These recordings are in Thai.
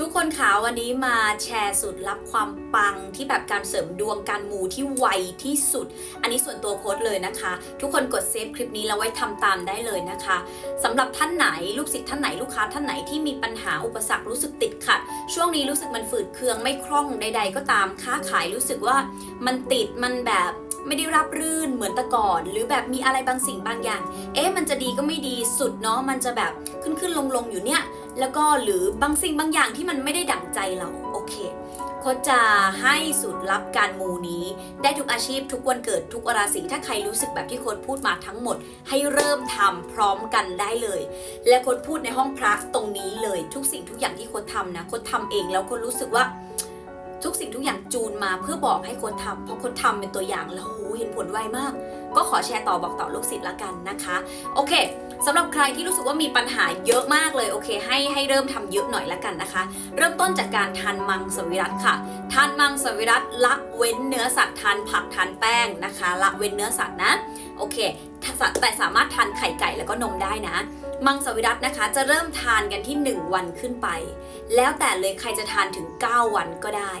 ทุกคนคะวันนี้มาแชร์สูตรลับความปังที่แบบการเสริมดวงการมูที่ไวที่สุด อันนี้ส่วนตัวโค้ดเลยนะคะ ทุกคนกดเซฟคลิปนี้แล้วไว้ทำตามได้เลยนะคะสำหรับท่านไหนลูกศิษย์ท่านไหนลูกค้าท่านไหนที่มีปัญหาอุปสรรครู้สึกติดขัด ช่วงนี้รู้สึกมันฝืดเคืองไม่คล่องใด ๆ ก็ตามค้าขายรู้สึกว่ามันติดมันแบบ ไม่ได้รับรื่นเหมือนแต่ก่อน หรือแบบมีอะไรบางสิ่งบางอย่าง เอ๊ะมันจะดีก็ไม่ดีสุดเนาะมันจะแบบขึ้นขึ้นลงลงๆอยู่เนี่ย แล้วก็หรือบางสิ่งบางอย่างที่มันไม่ได้ดั่งใจเราโอเคโค้ชจะให้สูตรลับการมูนี้ ได้ทุกอาชีพทุกวันเกิดทุกราศีถ้าใครรู้สึกแบบที่โค้ชพูดมาทั้งหมด ให้เริ่มทำพร้อมกันได้เลย และโค้ชพูดในห้องพระตรงนี้เลยทุกสิ่งทุกอย่างที่โค้ชทำนะโค้ชทำเองแล้วโค้ชรู้สึกว่า ทุกสิ่งทุกอย่างจูนมาเพื่อบอกให้โค้ชทำเพราะโค้ชทำเป็นตัวอย่างแล้วโหเห็นผลไวมาก ก็ขอแชร์ต่อบอกต่อลูกศิษย์ละกันนะคะ โอเคสำหรับใครที่รู้สึกว่ามีปัญหาเยอะมากเลยโอเค ให้ให้เริ่มทำเยอะหน่อยละกันนะคะ เริ่มต้นจากการทานมังสวิรัตค่ะทานมังสวิรัตละเว้นเนื้อสัตว์ทานผักทานแป้งนะคะ ละเว้นเนื้อสัตว์นะโอเคแต่สามารถทานไข่ไก่แล้วก็นมได้นะ มังสวิรัตนะคะ จะเริ่มทานกันที่ 1 วันขึ้นไป แล้วแต่เลยใครจะทานถึง 9 วันก็ได้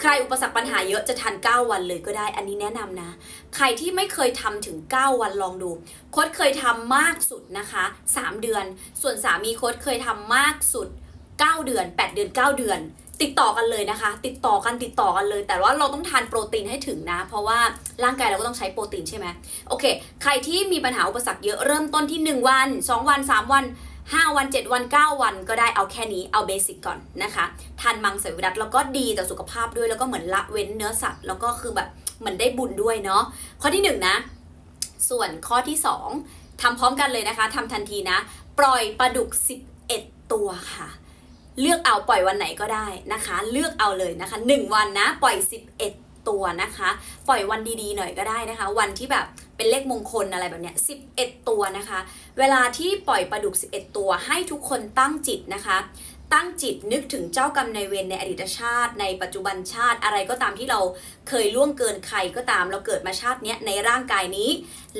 ใครอุปสรรคปัญหาเยอะจะทาน 9 วันเลยก็ได้ อันนี้แนะนำนะ ใครที่ไม่เคยทำถึง 9 วันลองดู โค้ดเคยทำมากสุดนะคะ 3 เดือน ส่วนสามีโค้ดเคยทำมากสุด 9 เดือน 8 เดือน 9 เดือน ติดต่อกันเลยนะคะ ติดต่อกันติดต่อกันเลย แต่ว่าเราต้องทานโปรตีนให้ถึงนะ เพราะว่าร่างกายเราก็ต้องใช้โปรตีนใช่ไหมโอเค ใครที่มีปัญหาอุปสรรคเยอะเริ่มต้นที่ 1 วัน 2 วัน 3 วัน5 วัน 7 วัน 9 วันก็ได้เอาแค่นี้เอาเบสิกก่อนนะคะทานมังสวิรัตแล้วก็ดีต่อสุขภาพด้วยแล้วก็เหมือนละเว้นเนื้อสัตว์ แล้วก็คือแบบเหมือนได้บุญด้วยเนาะข้อที่ 1 นะ ส่วนข้อที่ 2ทำพร้อมกันเลยนะคะทำทันทีนะ ปล่อยปลาดุก 11 ตัวค่ะ เลือกเอาปล่อยวันไหนก็ได้นะคะ เลือกเอาเลยนะคะ 1 วันนะปล่อย 11 ตัวนะคะ ปล่อยวันดีๆหน่อยก็ได้นะคะ วันที่แบบเป็นเลขมงคลอะไรแบบเนี้ย11 ตัวนะคะ เวลาที่ปล่อยปลาดุก 11 ตัวให้ทุกคนตั้งจิตนะคะ ตั้งจิตนึกถึงเจ้ากรรมนายเวรในอดีตชาติ ในปัจจุบันชาติอะไรก็ตามที่เราเคยล่วงเกินใครก็ตามเราเกิดมาชาติเนี้ยในร่างกายนี้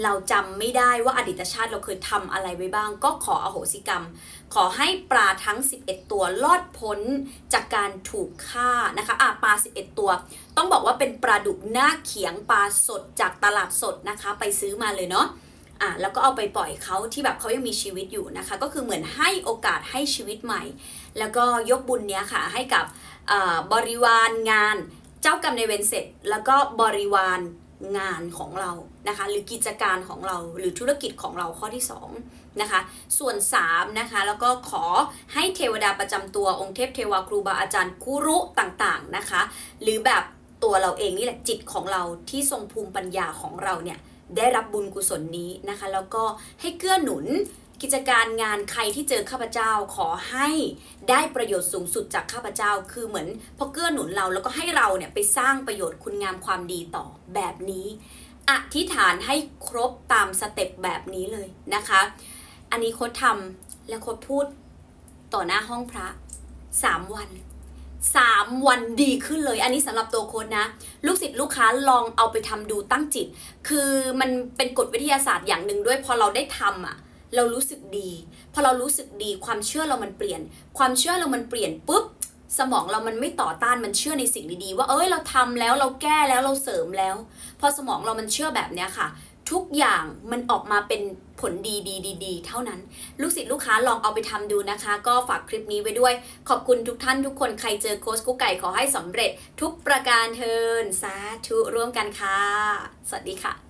เราจำไม่ได้ว่าอดีตชาติเราเคยทำอะไรไว้บ้าง ก็ขออโหสิกรรม ขอให้ปลาทั้ง 11 ตัวรอดพ้นจากการถูกฆ่านะคะอะปลา 11 ตัว ต้องบอกว่าเป็นปลาดุกหน้าเขียงปลาสดจากตลาดสดนะคะ ไปซื้อมาเลยเนาะ อะแล้วก็เอาไปปล่อยเขาที่แบบเขายังมีชีวิตอยู่นะคะ ก็คือเหมือนให้โอกาสให้ชีวิตใหม่ แล้วก็ยกบุญเนี้ยค่ะให้กับบริวารงานเจ้ากรรมในายเวรเสร็จ แล้วก็บริวารงานของเรานะคะ หรือกิจการของเราหรือธุรกิจของเราข้อที่สองนะคะ ส่วน3นะคะแล้วก็ขอให้เทวดาประจำตัวองค์เทพเทวาครูบาอาจารย์คุรุต่างๆนะคะ หรือแบบตัวเราเองนี่แหละจิตของเราที่ทรงภูมิปัญญาของเราเนี่ย ได้รับบุญกุศลนี้นะคะ แล้วก็ให้เกื้อหนุนกิจการงานใครที่เจอข้าพเจ้าขอให้ได้ประโยชน์สูงสุดจากข้าพเจ้า คือเหมือนพอเกื้อหนุนเราแล้วก็ให้เราเนี่ยไปสร้างประโยชน์คุณงามความดีต่อแบบนี้อธิษฐานให้ครบตามสเต็ปแบบนี้เลยนะคะ อันนี้โค้ดทำและโค้ดพูดต่อหน้าห้องพระ3วัน 3 วันดีขึ้นเลย อันนี้สำหรับตัวโค้ดนะ ลูกศิษย์ลูกค้าลองเอาไปทำดูตั้งจิต คือมันเป็นกฎวิทยาศาสตร์อย่างหนึ่งด้วยพอเราได้ทำอะเรารู้สึกดี พอเรารู้สึกดีความเชื่อเรามันเปลี่ยน ความเชื่อเรามันเปลี่ยนปุ๊บสมองเรามันไม่ต่อต้านมันเชื่อในสิ่งดีๆ ว่าเอ้ยเราทำแล้วเราแก้แล้วเราเสริมแล้ว พอสมองเรามันเชื่อแบบเนี้ยค่ะ ทุกอย่างมันออกมาเป็นผลดีดีดีดีเท่านั้น ลูกศิษย์ลูกค้าลองเอาไปทำดูนะคะ ก็ฝากคลิปนี้ไว้ด้วย ขอบคุณทุกท่านทุกคนใครเจอโค้ชกุ๊กไก่ขอให้สำเร็จ ทุกประการเทินสาธุร่วมกันค่ะ สวัสดีค่ะ